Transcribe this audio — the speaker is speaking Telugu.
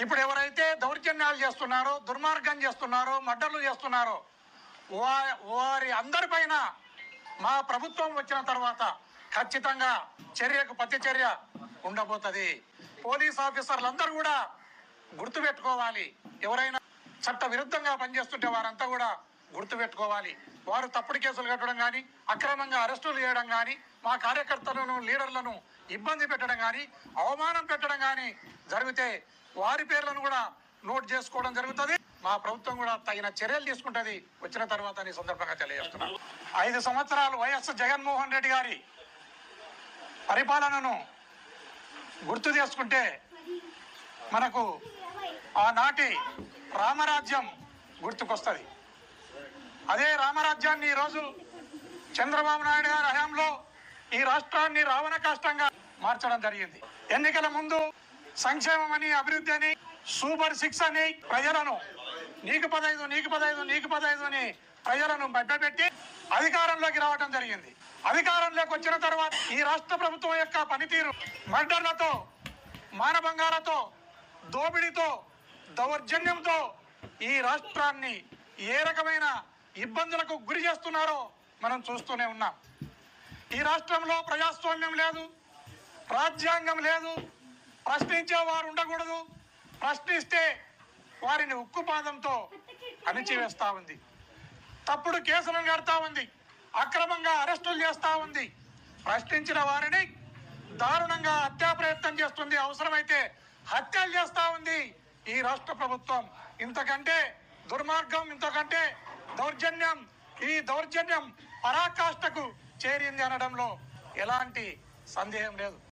ఇప్పుడు ఎవరైతే దౌర్జన్యాలు చేస్తున్నారో దుర్మార్గం చేస్తున్నారో మడ్డలు చేస్తున్నారో వా వారి అందరిపైన మా ప్రభుత్వం వచ్చిన తర్వాత ఖచ్చితంగా చర్యకు ప్రతిచర్య ఉండబోతుంది. పోలీస్ ఆఫీసర్లందరూ కూడా గుర్తుపెట్టుకోవాలి. ఎవరైనా చట్ట విరుద్ధంగా పనిచేస్తుంటే వారంతా కూడా గుర్తుపెట్టుకోవాలి. వారు తప్పుడు కేసులు కట్టడం కానీ అక్రమంగా అరెస్టులు చేయడం కానీ మా కార్యకర్తలను లీడర్లను ఇబ్బంది పెట్టడం కానీ అవమానం పెట్టడం కానీ జరిగితే వారి పేర్లను కూడా నోట్ చేసుకోవడం జరుగుతుంది. మా ప్రభుత్వం కూడా తగిన చర్యలు తీసుకుంటుంది. వచ్చిన తర్వాత ఈ సందర్భంగా తెలియజేస్తున్నాను ఐదు సంవత్సరాలు వైఎస్ జగన్మోహన్ రెడ్డి గారి పరిపాలనను గుర్తు చేసుకుంటే మనకు ఆనాటి రామరాజ్యం గుర్తుకొస్తుంది. అదే రామరాజ్యాన్ని ఈరోజు చంద్రబాబు నాయుడు గారి హయాంలో ఈ రాష్ట్రాన్ని రావణ కాష్టంగా మార్చడం జరిగింది. ఎన్నికల ముందు సంక్షేమం అని అభివృద్ధి అని సూపర్ సిక్స్ అని ప్రజలను నీకు పదైదు నీకు పదైదు నీకు పదైదు అని ప్రజలను మభ్యపెట్టి అధికారంలోకి రావడం జరిగింది. అధికారంలోకి వచ్చిన తర్వాత ఈ రాష్ట్ర ప్రభుత్వం యొక్క పనితీరు మర్డర్లతో మానభంగాలతో దోపిడీతో దౌర్జన్యంతో ఈ రాష్ట్రాన్ని ఏ రకమైన ఇబ్బందులకు గురి చేస్తున్నారో మనం చూస్తూనే ఉన్నాం. ఈ రాష్ట్రంలో ప్రజాస్వామ్యం లేదు రాజ్యాంగం లేదు ప్రశ్నించే వారు ఉండకూడదు. ప్రశ్నిస్తే వారిని ఉక్కుపాదంతో అణిచివేస్తా ఉంది. తప్పుడు కేసులను కడతా ఉంది. అక్రమంగా అరెస్టులు చేస్తా ఉంది. ప్రశ్నించిన వారిని దారుణంగా హత్యా ప్రయత్నం చేస్తుంది. అవసరమైతే హత్యలు చేస్తా ఉంది ఈ రాష్ట్ర ప్రభుత్వం. ఇంతకంటే దుర్మార్గం ఇంతకంటే దౌర్జన్యం ఈ దౌర్జన్యం పరాకాష్ఠకు చేరింది అనడంలో ఎలాంటి సందేహం లేదు.